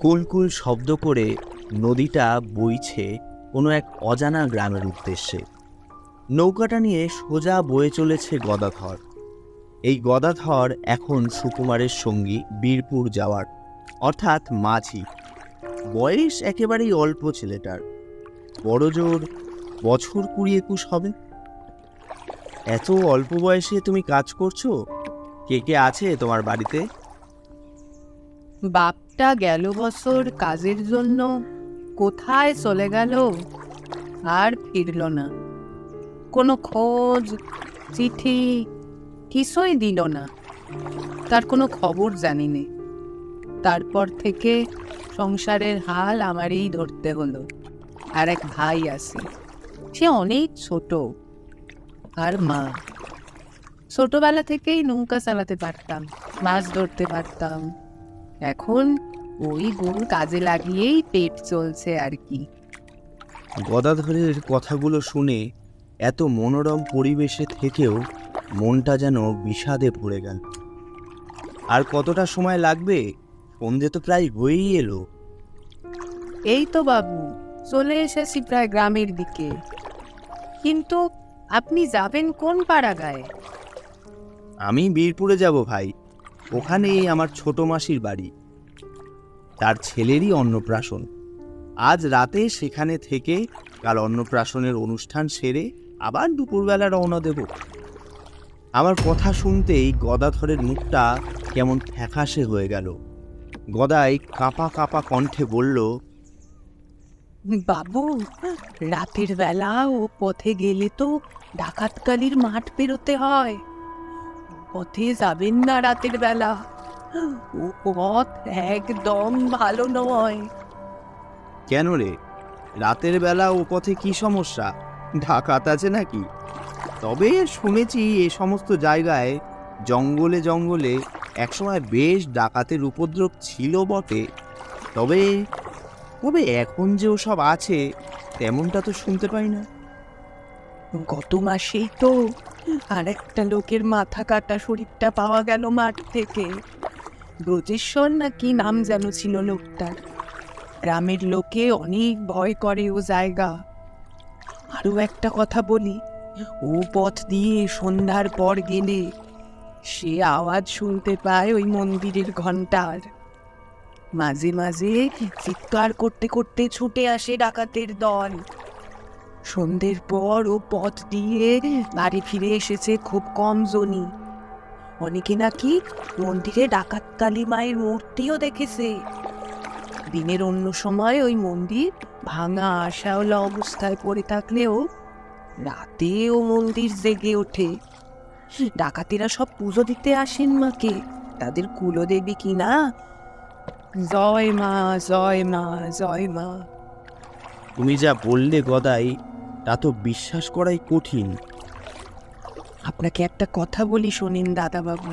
কুলকুল শব্দ করে নদীটা বইছে কোনো এক অজানা গ্রামের উদ্দেশ্যে। নৌকাটা নিয়ে সোজা বয়ে চলেছে গদাধর। এই গদাধর এখন সুকুমারের সঙ্গী বীরপুর যাওয়ার, অর্থাৎ মাঝি। বয়স একেবারেই অল্প ছেলেটার। বড় জোর বছর কুড়ি একুশ হবে। এত অল্প বয়সে তুমি কাজ করছ? কে কে আছে তোমার বাড়িতে? বাপটা গেল বছর কাজের জন্য। কোথায় চলে গেল? আর ফিরল না। কোনো খোঁজ, চিঠি কিছুই দিল না। তার কোনো খবর জানি নে তারপর থেকে সংসারের হাল আমারই ধরতে হলো। আর এক ভাই আছে। সে অনেক ছোট। আর মা। ছোটবেলা থেকেই নৌকা চালাতে পারতাম, মাছ ধরতে পারতাম। এখন ওই গুণ কাজে লাগিয়েই পেট চলছে আর কি। গদাধরের কথাগুলো শুনে এত মনোরম পরিবেশে থেকেও মনটা যেন বিষাদে পড়ে গেল। আর কতটা সময় লাগবে? সন্ধে তো প্রায় হয়েই এলো। এই তো বাবু চলে এসেছি প্রায় গ্রামের দিকে। কিন্তু আপনি যাবেন কোন পাড়াগায়? আমি বীরপুরে যাব ভাই। ওখানেই আমার ছোট মাসির বাড়ি। তার ছেলেরই অন্নপ্রাশন। আজ রাতে সেখানে থেকে কাল অন্নপ্রাশনের অনুষ্ঠান সেরে আবার দুপুরবেলা রওনা দেব। আমার কথা শুনতেই গদাধরের মুখটা কেমন ফ্যাকাশে হয়ে গেল। গদাই কাঁপা কাঁপা কণ্ঠে বলল, বাবু, রাতের বেলা ও পথে গেলে তো ডাকাতকালির মাঠ পেরোতে হয়। পথে যাবেন না রাতের বেলা। পথ একদম ভালো নয়। কেন রে? রাতের বেলা ও পথে কি সমস্যা? ঢাকাত আছে নাকি? তবে শুনেছি এ সমস্ত জায়গায় জঙ্গলে জঙ্গলে একসময় বেশ ডাকাতের উপদ্রব ছিল বটে। তবে তবে এখন যে ওসব আছে তেমনটা তো শুনতে পাই না। গত মাসেই তো আর একটা লোকের মাথা কাটা শরীরটা পাওয়া গেল মাঠ থেকে। ব্রজেশ্বর না কি নাম যেন ছিল লোকটার। গ্রামের লোকে অনেক ভয় করে ও জায়গা। আরও একটা কথা বলি, ও পথ দিয়ে সন্ধ্যার পর গেলে সে আওয়াজ শুনতে পায় ওই মন্দিরের ঘণ্টার মাঝে মাঝে চিৎকার করতে করতে ছুটে আসে ডাকাতের দল। সন্ধ্যের পর ও পথ দিয়ে বাড়ি ফিরে এসেছে খুব কম জনই। অনেকে নাকি মন্দিরে ডাকাত কালী মায়ের মূর্তিও দেখেছে? দিনের অন্য সময় ওই মন্দির ভাঙা আশাওলা অবস্থায় পড়ে থাকলেও রাতে ও মন্দির জেগে ওঠে। ডাকাতেরা সব পুজো দিতে আসেন মাকে। তাদের কুলদেবী কিনা জয় মা জয় মা জয় মা। তুমি যা বললে গদাই, তা তো বিশ্বাস করাই কঠিন। আপনাকে একটা কথা বলি শোনেন দাদাবাবু।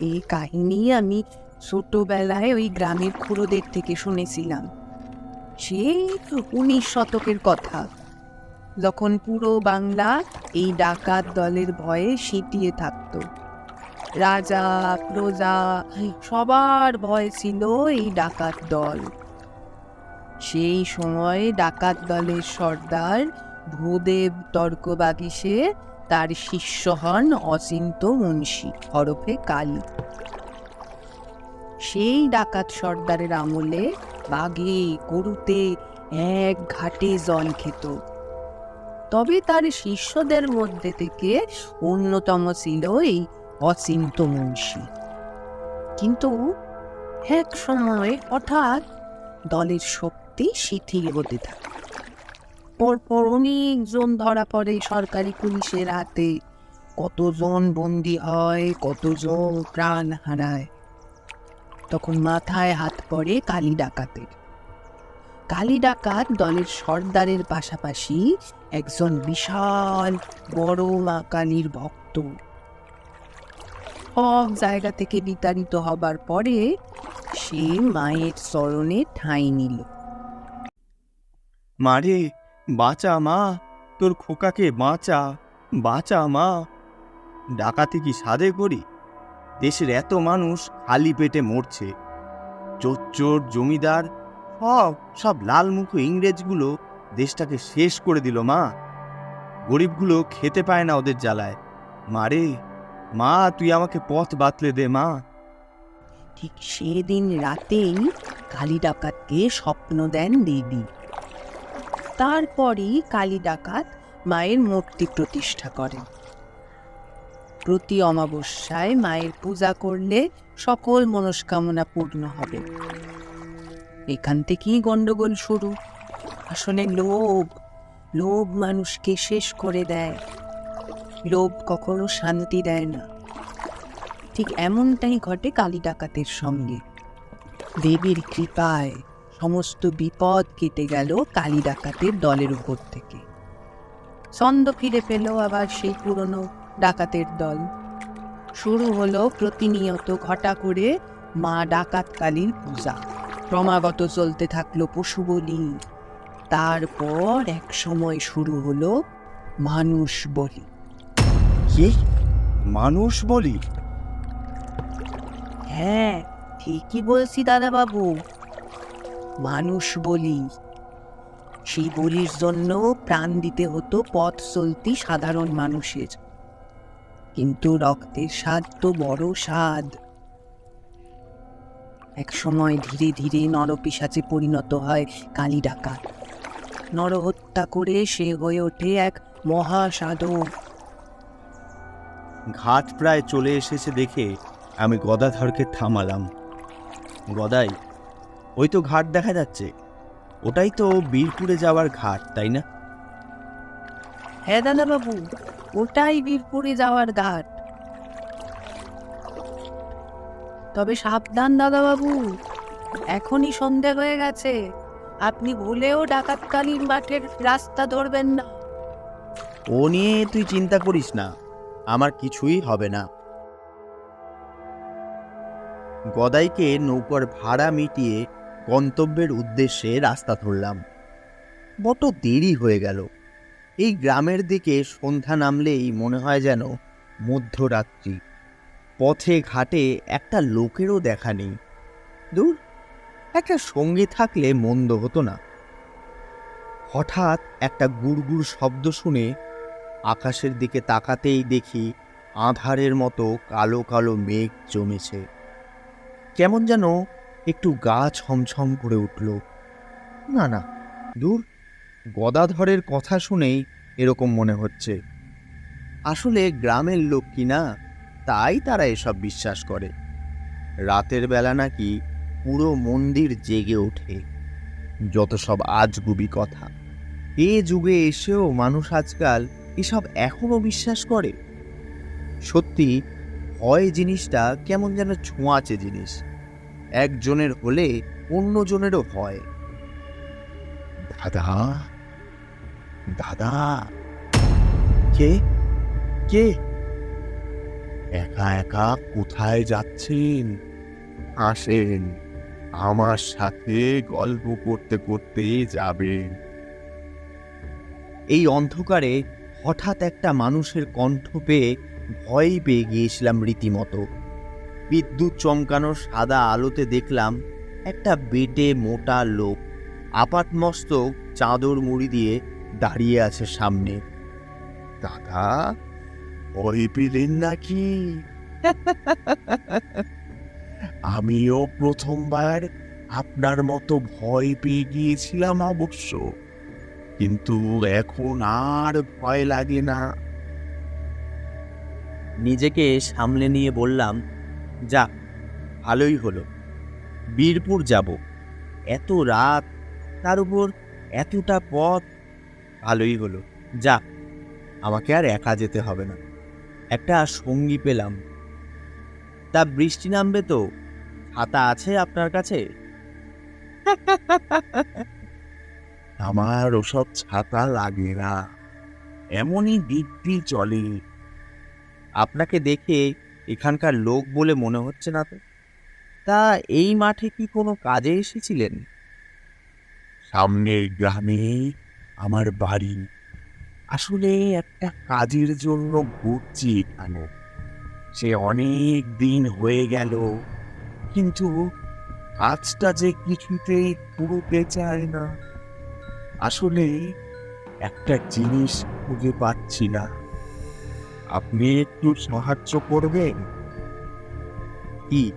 এই কাহিনী আমি ছোটবেলায় ওই গ্রামের খুড়োদের থেকে শুনেছিলাম। সেই উনিশ শতকের কথা। যখন পুরো বাংলা এই ডাকাত দলের ভয়ে সিটিয়ে থাকত। রাজা, প্রজা, সবার ভয় ছিল এই ডাকাত দল। সেই সময় ডাকাত দলের সর্দার ভূদেব তর্কবাগিসে তার শিষ্য হন অচিন্ত মুন্সি হরফে কালী। সেই ডাকাত সর্দারের আমলে বাঘে গরুতে এক ঘাটে জল খেত। তবে তার শিষ্যদের মধ্যে থেকে অন্যতম ছিল এই অচিন্ত মুন্সি। কিন্তু এক সময় হঠাৎ দলের শক্তি শিথিল হতে থাকে। পরপর অনেকজন ধরা পড়ে সরকারি পুলিশের হাতে। কতজন বন্দি হয়, কতজন প্রাণ হারায়। তখন মাথায় হাত পড়ে কালী ডাকাতের। কালী ডাকাত দলের সর্দারের পাশাপাশি একজন বিশাল বড় মা কালীর ভক্ত। সব জায়গা থেকে বিতাড়িত হবার পরে সে মায়ের চরণে ঠাঁই নিল। মারে বাঁচা মা, তোর খোকাকে বাঁচা বাঁচা মা। ডাকাতি কি সাদে করি? দেশের এত মানুষ খালি পেটে মরছে। চোর জমিদার, সব সব লালমুখো ইংরেজগুলো দেশটাকে শেষ করে দিল মা। গরিবগুলো খেতে পায় না ওদের জ্বালায়। মারে মা, তুই আমাকে পথ বাতলে দে মা। ঠিক সেদিন রাতেই কালী ডাকাতকে স্বপ্ন দেন দেবী। তারপরই কালী ডাকাত মায়ের মূর্তি প্রতিষ্ঠা করেন। প্রতি অমাবস্যায় মায়ের পূজা করলে সকল মনস্কামনা পূর্ণ হবে। এখান থেকেই গন্ডগোল শুরু। আসলে লোভ লোভ মানুষকে শেষ করে দেয়। লোভ কখনো শান্তি দেয় না। ঠিক এমনটাই ঘটে কালী ডাকাতের সঙ্গে। দেবীর কৃপায় সমস্ত বিপদ কেটে গেল কালী ডাকাতের দলের উপর থেকে। ছন্দ ফিরে পেল আবার সেই পুরনো ডাকাতের দল। শুরু হলো প্রতিনিয়ত ঘটা করে মা ডাকাত কালীর পূজা। ক্রমাগত চলতে থাকল পশু বলি। তারপর এক সময় শুরু হলো মানুষ বলি। কি? মানুষ বলি? হ্যাঁ ঠিকই বলছি দাদা বাবু মানুষ বলি। সেই বলির জন্য প্রাণ দিতে হতো পথ চলতি সাধারণ মানুষের। কিন্তু রক্তের স্বাদ তো বড় স্বাদ। এক সময় ধীরে ধীরে নরপিসাচে পরিণত হয় কালী ডাকাত নরহত্যা করে সে হয়ে ওঠে এক মহাসাধক ঘাট প্রায় চলে এসেছে দেখে আমি গদাধরকে থামালাম। গদাই ওই তো ঘাট দেখা যাচ্ছে। ওটাই তো বীরপুরে যাওয়ার ঘাট তাই না? হ্যাঁ দাদা বাবু ওটাই বীরপুরে যাওয়ার ঘাট। তবে সাবধান দাদা বাবু এখনই সন্ধে হয়ে গেছে। আপনি ভুলেও ডাকাতকালীন মাঠের রাস্তা ধরবেন না। ও নিয়ে তুই চিন্তা করিস না আমার কিছুই হবে না। গদাইকে নৌকার ভাড়া মিটিয়ে গন্তব্যের উদ্দেশ্যে রাস্তা ধরলাম। বড় দেরি হয়ে গেল। এই গ্রামের দিকে সন্ধ্যা নামলেই মনে হয় যেন মধ্যরাত্রি। পথে ঘাটে একটা লোকেরও দেখা নেই। দূর, একটা সঙ্গী থাকলে মন্দ হতো না। হঠাৎ একটা গুড়গুড় শব্দ শুনে আকাশের দিকে তাকাতেই দেখি আধারের মতো কালো কালো মেঘ জমেছে। কেমন যেন একটু গা ছমছম করে উঠল। না না, দূর, গদাধরের কথা শুনেই এরকম মনে হচ্ছে। আসলে গ্রামের লোক কি না, তাই তারা এসব বিশ্বাস করে। রাতের বেলা নাকি পুরো মন্দির জেগে ওঠে, যত সব আজগুবি কথা। এ যুগে এসেও মানুষ আজকাল এসব এখনও বিশ্বাস করে। সত্যি ভয় জিনিসটা কেমন যেন ছোঁয়াচে জিনিস। একজনের হলে অন্যজনেরও হয়। দাদা দাদা। কে? কে? একা একা কোথায় যাচ্ছেন? আসেন আমার সাথে গল্প করতে করতে যাবেন। এই অন্ধকারে হঠাৎ একটা মানুষের কণ্ঠ পেয়ে ভয় পেয়ে গিয়েছিলাম রীতিমতো। বিদ্যুৎ চমকানো সাদা আলোতে দেখলাম একটা বেটে মোটা লোক আপাতমস্তক চাদর মুড়ি দিয়ে দাঁড়িয়ে আছে সামনে। দাদা ভয় পেলেন নাকি? আমিও প্রথমবার আপনার মতো ভয় পেয়ে গিয়েছিলাম অবশ্য কিন্তু এখন আর ভয় লাগে না। নিজেকে সামলে নিয়ে বললাম যাক ভালোই হলো। বীরপুর যাব। এত রাত তার উপর এতটা পথ ভালোই হলো। যাক আমাকে আর একা যেতে হবে না। একটা সঙ্গী পেলাম। তা বৃষ্টি নামবে তো? ছাতা আছে আপনার কাছে? আমার ওসব ছাতা লাগে না। এমনই দিব্যি চলে। আপনাকে দেখে এখানকার লোক বলে মনে হচ্ছে না তো। তা এই মাঠে কি কোনো কাজে এসেছিলেন? সামনের গ্রামে আমার বাড়ি। আসলে একটা কাজের জন্য ঘুরছি এখানে। সে অনেক দিন হয়ে গেল, কিন্তু কাজটা যে কিছুতেই পুরোতে চায় না। আসলে একটা জিনিস খুঁজে পাচ্ছি না। আপনি একটু সাহায্য করবেন? কি?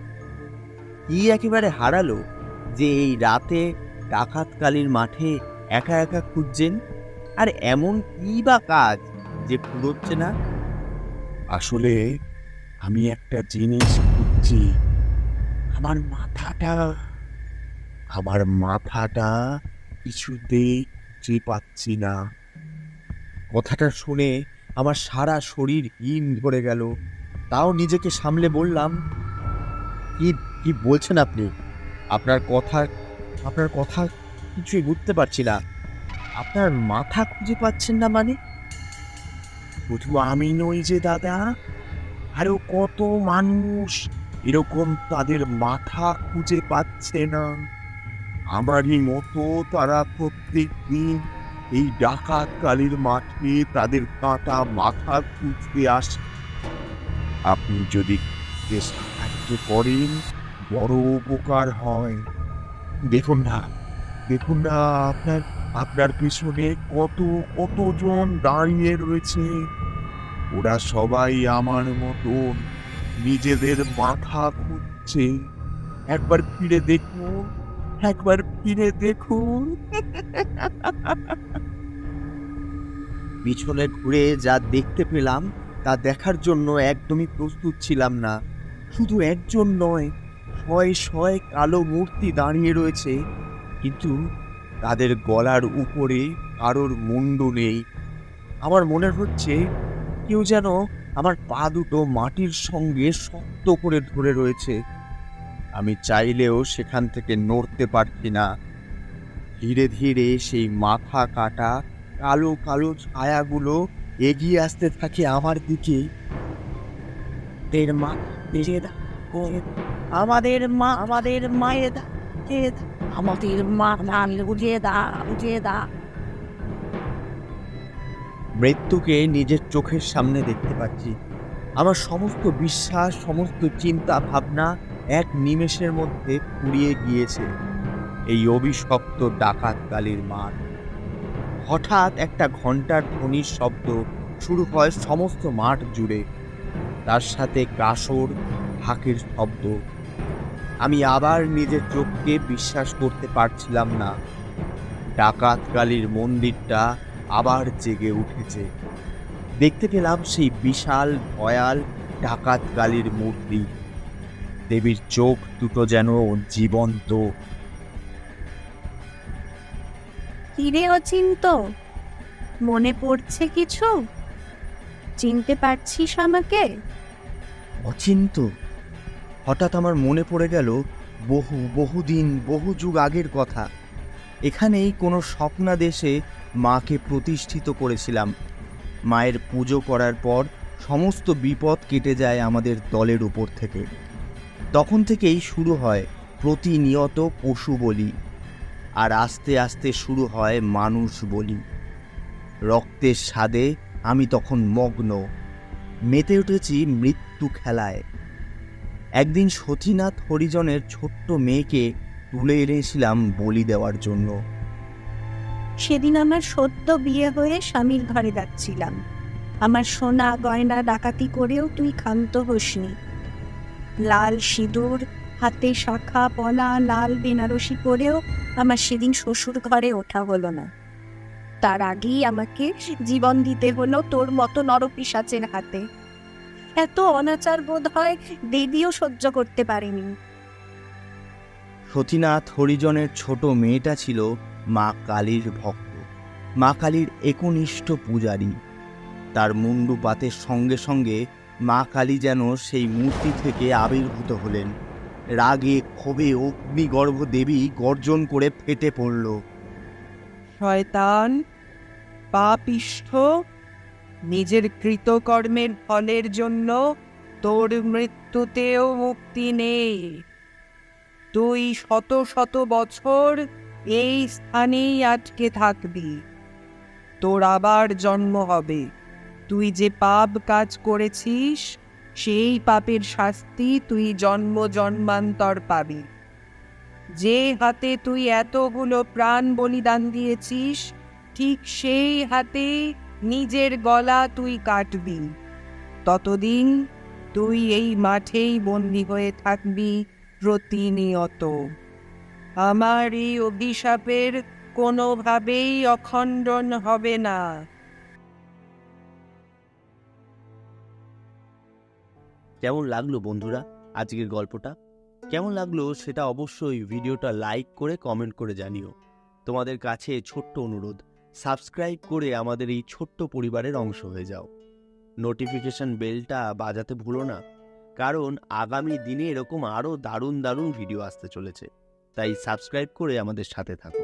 কি একেবারে হারালো যে এই রাতে ডাকাতকালীর মাঠে একা একা খুঁজছেন? আর এমন কি বা কাজ যে ফুরোচ্ছে না? আসলে আমি একটা জিনিস খুঁজছি। আমার মাথাটা আমার মাথাটা কিছুতেই খুঁজে পাচ্ছি না। কথাটা শুনে আমার সারা শরীর হিম ধরে গেল। তাও নিজেকে সামলে বললাম, কি কি বলছেন আপনি? আপনার কথা আপনার কথা কিছুই বুঝতে পারছি না। আপনার মাথা খুঁজে পাচ্ছেন না মানে? শুধু আমি নই যে দাদা, আরও কত মানুষ এরকম তাদের মাথা খুঁজে পাচ্ছে না। আমারই মতো তারা প্রত্যেক দিন এই ডাকাত কালীর মাঠে তাদের কাটা মাথা খুঁজতে আসে। আপনি যদি করেন, বড় উপকার হয়। দেখুন না দেখুন না, আপনার আপনার পিছনে কত, কতজন দাঁড়িয়ে রয়েছে। ওরা সবাই আমার মতন নিজেদের মাথা খুঁজছে। একবার ফিরে দেখুন, একবার ফিরে দেখুন। পিছনে ঘুরে যা দেখতে পেলাম, তা দেখার জন্য একদমই প্রস্তুত ছিলাম না। শুধু একজন নয় শয় শয় কালো মূর্তি দাঁড়িয়ে রয়েছে, কিন্তু তাদের গলার উপরে কারোর মুন্ডু নেই। আমার মনে হচ্ছে কেউ যেন আমার পা দুটো মাটির সঙ্গে শক্ত করে ধরে রয়েছে। আমি চাইলেও সেখান থেকে নড়তে পারছি না। ধীরে ধীরে সেই মাথা কাটা কালো কালো ছায়াগুলো এগিয়ে আসতে থাকে আমার দিকে। আমাদের মা, আমাদের মায়ের দা? আমাদের মা দা দা। মৃত্যুকে নিজের চোখের সামনে দেখতে পাচ্ছি। আমার সমস্ত বিশ্বাস, সমস্ত চিন্তা, ভাবনা এক নিমেষের মধ্যে ফুরিয়ে গিয়েছে। এই অভিশপ্ত ডাকাত কালীর মাঠ হঠাৎ একটা ঘণ্টার ধ্বনির শব্দ শুরু হয় সমস্ত মাঠ জুড়ে। তার সাথে কাসর ঢাকের শব্দ। আমি আবার নিজের চোখকে বিশ্বাস করতে পারছিলাম না। ডাকাত কালীর মন্দিরটা আবার জেগে উঠেছে। দেখতে পেলাম সেই বিশাল, ভয়াল ডাকাত কালীর মূর্তি। দেবীর চোখ দুটো যেন জীবন্ত। কিরে অচিন্ত। মনে পড়ছে কিছু? চিনতে পারছিস আমাকে? অচিন্ত। হঠাৎ আমার মনে পড়ে গেল বহু, বহুদিন, বহু যুগ আগের কথা। এখানেই কোনো স্বপ্নাদেশে মাকে প্রতিষ্ঠিত করেছিলাম। মায়ের পুজো করার পর সমস্ত বিপদ কেটে যায় আমাদের দলের উপর থেকে। তখন থেকেই শুরু হয় প্রতিনিয়ত পশু বলি। আর আস্তে আস্তে শুরু হয় মানুষ বলি। রক্তের স্বাদে আমি তখন মগ্ন। মেতে উঠেছি মৃত্যু খেলায়। একদিন সতীনাথ হরিজনের ছোট্ট মেয়েকে তুলে এনেছিলাম বলি দেওয়ার জন্য। সেদিন আমার সদ্য বিয়ে হয়ে স্বামীর ঘরে যাচ্ছিলাম। আমার সোনা গয়না ডাকাতি করেও তুই ক্ষান্ত হোসনি। লাল সিঁদুর হাতে শাখা, পলা, লাল, বেনারসি পরেও আমার সেদিন শ্বশুর ঘরে ওঠা হলো না। তার আগেই আমাকে জীবন দিতে হলো তোর মতো নরপিসাচের হাতে। এত অনাচার বোধ হয় দেবীও সহ্য করতে পারেনি। সতীনাথ হরিজনের ছোট মেয়েটা ছিল মা কালীর ভক্ত। মা কালীর একনিষ্ঠ পূজারী। তার মুন্ডুপাতের সঙ্গে সঙ্গে মা কালী যেন সেই মূর্তি থেকে আবির্ভূত হলেন। রাগে ক্ষোভে অগ্নিগর্ভ দেবী গর্জন করে ফেটে পড়ল। শয়তান, পাপিষ্ঠ, নিজের কৃতকর্মের ফলের জন্য তোর মৃত্যুতেও মুক্তি নেই। তুই শত শত বছর এই স্থানেই আটকে থাকবি। তোর আবার জন্ম হবে। তুই যে পাপ কাজ করেছিস সেই পাপের শাস্তি তুই জন্ম জন্মান্তর পাবি। যে হাতে তুই এতগুলো প্রাণ বলিদান দিয়েছিস, ঠিক সেই হাতে নিজের গলা তুই কাটবি। ততদিন তুই এই মাঠেই বন্দি হয়ে থাকবি প্রতিনিয়ত। আমার এই অভিশাপের কোনোভাবেই অখণ্ডন হবে না। কেমন লাগল বন্ধুরা আজকের গল্পটা? কেমন লাগল সেটা অবশ্যই ভিডিওটা লাইক করে কমেন্ট করে জানিও। তোমাদের কাছে ছোট্ট অনুরোধ, সাবস্ক্রাইব করে আমাদের এই ছোট্ট পরিবারের অংশ হয়ে যাও। নোটিফিকেশন বেলটা বাজাতে ভুলো না, কারণ আগামী দিনে এরকম আরও দারুণ দারুণ ভিডিও আসতে চলেছে, তাই সাবস্ক্রাইব করে আমাদের সাথে থাকো।